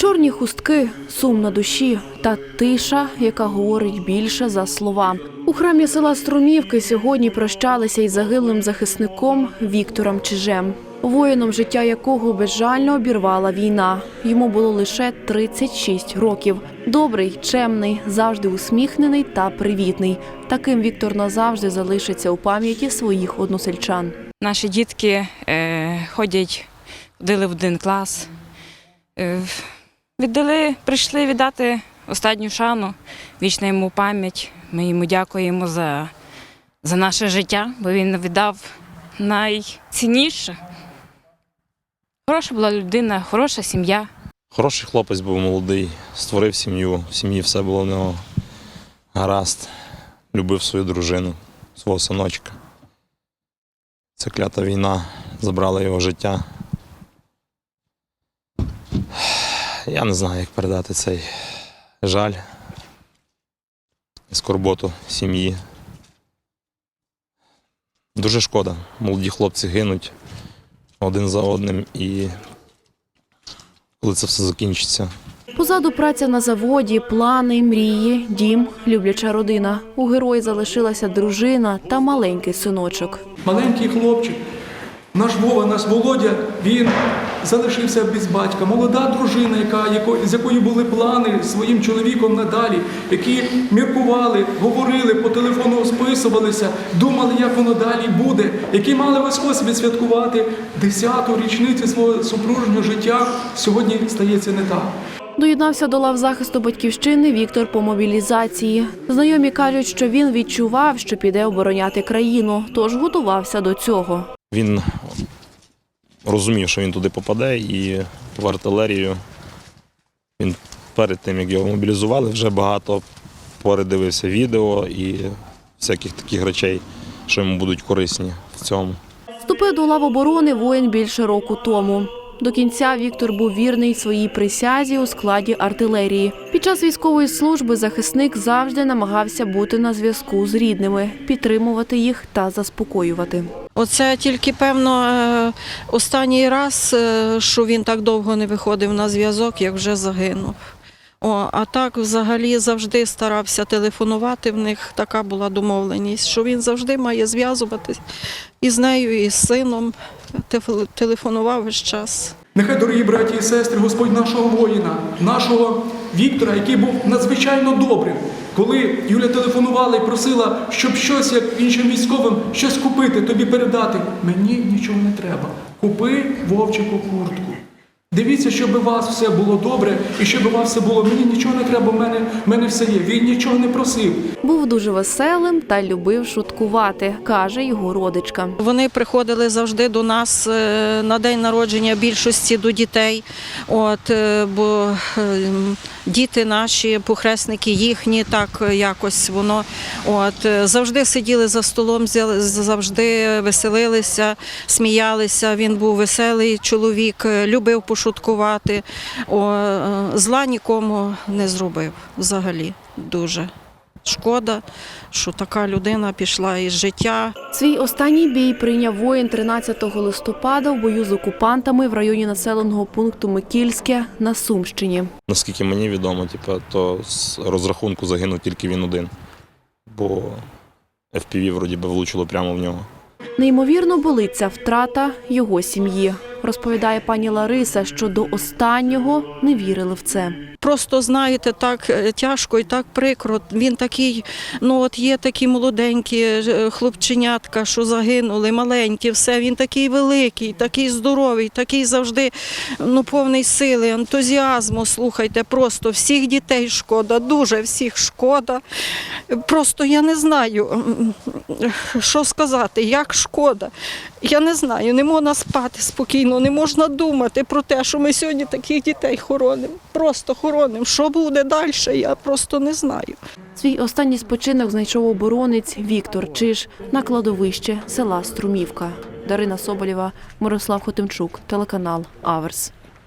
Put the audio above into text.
Чорні хустки, сум на душі та тиша, яка говорить більше за слова. У храмі села Струмівки сьогодні прощалися із загиблим захисником Віктором Чижем, воїном, життя якого безжально обірвала війна. Йому було лише 36 років. Добрий, чемний, завжди усміхнений та привітний. Таким Віктор назавжди залишиться у пам'яті своїх односельчан. Наші дітки е, ходять, ходили в один клас. Е, віддали, прийшли віддати останню шану, вічна йому пам'ять. Ми йому дякуємо за, за наше життя, бо він віддав найцінніше. Хороша була людина, хороша сім'я. Хороший хлопець був молодий, створив сім'ю, в сім'ї все було в нього гаразд. Любив свою дружину, свого синочка. Ця клята війна забрала його життя. Я не знаю, як передати цей жаль і скорботу сім'ї. Дуже шкода. Молоді хлопці гинуть один за одним і коли це все закінчиться. Позаду праця на заводі, плани, мрії, дім, любляча родина. У герої залишилася дружина та маленький синочок. Маленький хлопчик, наш Вова, наш Володя, він залишився без батька. Молода дружина, яка, яко- з якою були плани своїм чоловіком надалі, які міркували, говорили, по телефону списувалися, думали, як воно далі буде, які мали весь ось відсвяткувати 10-ту річницю свого супружнього життя, сьогодні стається не так. Доєднався до лав захисту батьківщини Віктор по мобілізації. Знайомі кажуть, що він відчував, що піде обороняти країну, тож готувався до цього. Він розумів, що він туди попаде, і в артилерію він перед тим, як його мобілізували, вже багато передивився відео і всяких таких речей, що йому будуть корисні в цьому. Вступив до лав оборони воїн більше року тому. До кінця Віктор був вірний своїй присязі у складі артилерії. Під час військової служби захисник завжди намагався бути на зв'язку з рідними, підтримувати їх та заспокоювати. Оце тільки певно е, останній раз, е, що він так довго не виходив на зв'язок, як вже загинув. О, а так взагалі завжди старався телефонувати. В них така була домовленість, що він завжди має зв'язуватись із нею, і з сином. Телефонував весь час. Нехай, дорогі браті і сестри, Господь нашого воїна, нашого Віктора, який був надзвичайно добрим. Коли Юля телефонувала і просила, щоб щось, як іншим військовим, щось купити, тобі передати. Мені нічого не треба. Купи вовчику куртку. Дивіться, щоб у вас все було добре і щоб у вас все було. Мені нічого не треба, в мене, в мене все є. Він нічого не просив. Був дуже веселим та любив шуткувати, каже його родичка. Вони приходили завжди до нас е, на день народження більшості до дітей. От, е, бо е, діти наші, похресники їхні, так якось воно. От, завжди сиділи за столом, завжди веселилися, сміялися. Він був веселий чоловік, любив пошуткувати. О, е, зла нікому не зробив взагалі дуже. Шкода, що така людина пішла із життя. Свій останній бій прийняв воїн 13 листопада в бою з окупантами в районі населеного пункту Микільське на Сумщині. Наскільки мені відомо, типу, то з розрахунку загинув тільки він один, бо FPV вроді би влучило прямо в нього. Неймовірно болить ця втрата його сім'ї. Розповідає пані Лариса, що до останнього не вірили в це. Просто знаєте, так е, тяжко і так прикро. Він такий, ну от є такі молоденькі е, хлопченятка, що загинули, маленькі, все. Він такий великий, такий здоровий, такий завжди ну, повний сили, ентузіазму. Слухайте, просто всіх дітей шкода, дуже всіх шкода. Просто я не знаю, що сказати, як шкода. Я не знаю, не можна спати спокійно, не можна думати про те, що ми сьогодні таких дітей хоронимо. Просто хоронимо. Що буде далі, я просто не знаю. Свій останній спочинок знайшов оборонець Віктор Чиж на кладовище села Струмівка. Дарина Соболєва, Мирослав Хотимчук, телеканал Аверс.